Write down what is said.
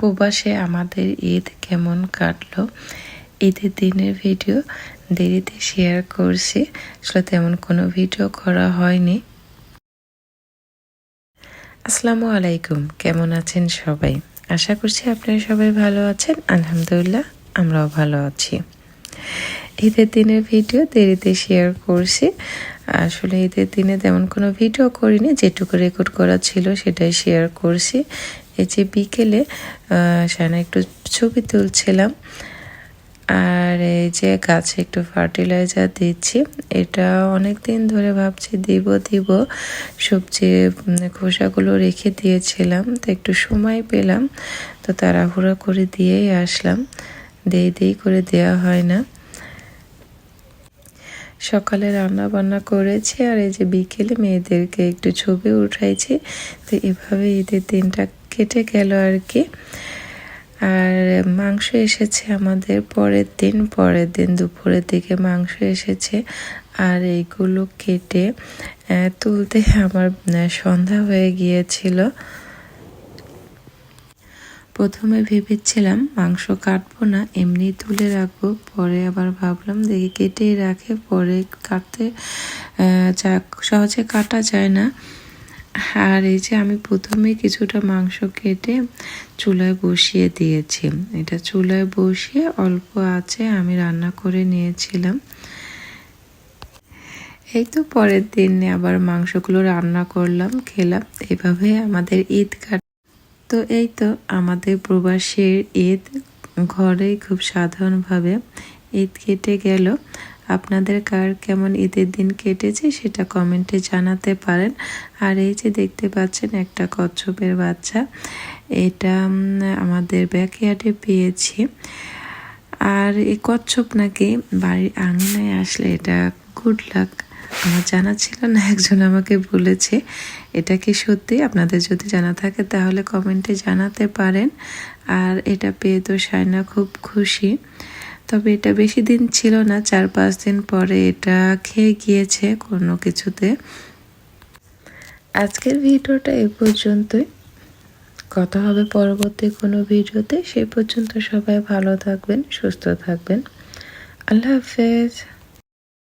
প্রবাসে আমাদের ঈদ কেমন কাটলো? ঈদের দিনের ভিডিও দেরিতে শেয়ার করছি। আসলে তেমন কোনো ভিডিও করা হয়নি। আসসালামু আলাইকুম, কেমন আছেন সবাই? আশা করছি আপনারা সবাই ভালো আছেন। আলহামদুলিল্লাহ, আমরাও ভালো আছি। ঈদের দিনের ভিডিও দেরিতে শেয়ার করছি। আসলে ঈদের দিনে তেমন কোনো ভিডিও করিনি। যেটুকু রেকর্ড করা ছিল সেটাই শেয়ার করছি। এই যে বিকেলে সানা একটু ছবি তুলছিলাম। আর এই যে গাছে একটু ফার্টিলাইজার দিচ্ছি, এটা অনেক দিন ধরে ভাবছি দিব দিব। সবজি খোসাগুলো রেখে দিয়েছিলাম, তো একটু সময় পেলাম, তো তাড়াহুড়া করে দিয়েই আসলাম। দেই দেই করে দেওয়া হয় না। সকালে রান্না বান্না করেছি, আর এই যে বিকেলে মেয়েদেরকে একটু ছবি উঠাইছি, তো এভাবে ঈদের দিনটা কেটে গেল আর কি। আর মাংস এসেছে আমাদের পরের দিন পরের দিন দুপুরের দিকে মাংস এসেছে। আর এইগুলো কেটে তুলতে আমার সন্ধ্যা হয়ে গিয়েছিল। প্রথমে ভেবেছিলাম মাংস কাটবো না, এমনি তুলে রাখব, পরে আবার ভাবলাম দেখি কেটেই রাখে, পরে কাটতে সহজে কাটা যায় না। আর এই যে আমি প্রথমে কিছুটা মাংস কেটে চুলায় বসিয়ে দিয়েছি। এটা চুলায় বসিয়ে অল্প আছে আমি রান্না করে নিয়েছিলাম। এই তো পরের দিন আবার মাংসগুলো রান্না করলাম, খেলাম। এভাবে আমাদের ঈদ কাট তো এই তো আমাদের প্রবাসীর ঈদ। ঘরেই খুব সাধারণভাবে ঈদ কেটে গেল। আপনাদের কার কেমন ঈদের দিন কেটেছে সেটা কমেন্টে জানাতে পারেন। আর এই যে দেখতে পাচ্ছেন একটা কচ্ছপের বাচ্চা, এটা আমাদের ব্যাকয়ার্ডে পেয়েছি। আর এই কচ্ছপ নাকি বাড়ির আঙিনায় আসলে এটা গুড লাক আমার জানা ছিল না, একজন আমাকে বলেছে। এটা কি সত্যি? আপনাদের যদি জানা থাকে তাহলে কমেন্টে জানাতে পারেন। আর এটা পেয়ে তো সায়না খুব খুশি। তবে এটা বেশি দিন ছিল না, চার পাঁচ দিন পরে এটা খেয়ে গিয়েছে কোনো কিছুতে। আজকের ভিডিওটা এ পর্যন্তই। কথা হবে পরবর্তী কোনো ভিডিওতে। সেই পর্যন্ত সবাই ভালো থাকবেন, সুস্থ থাকবেন। আল্লাহ হাফেজ।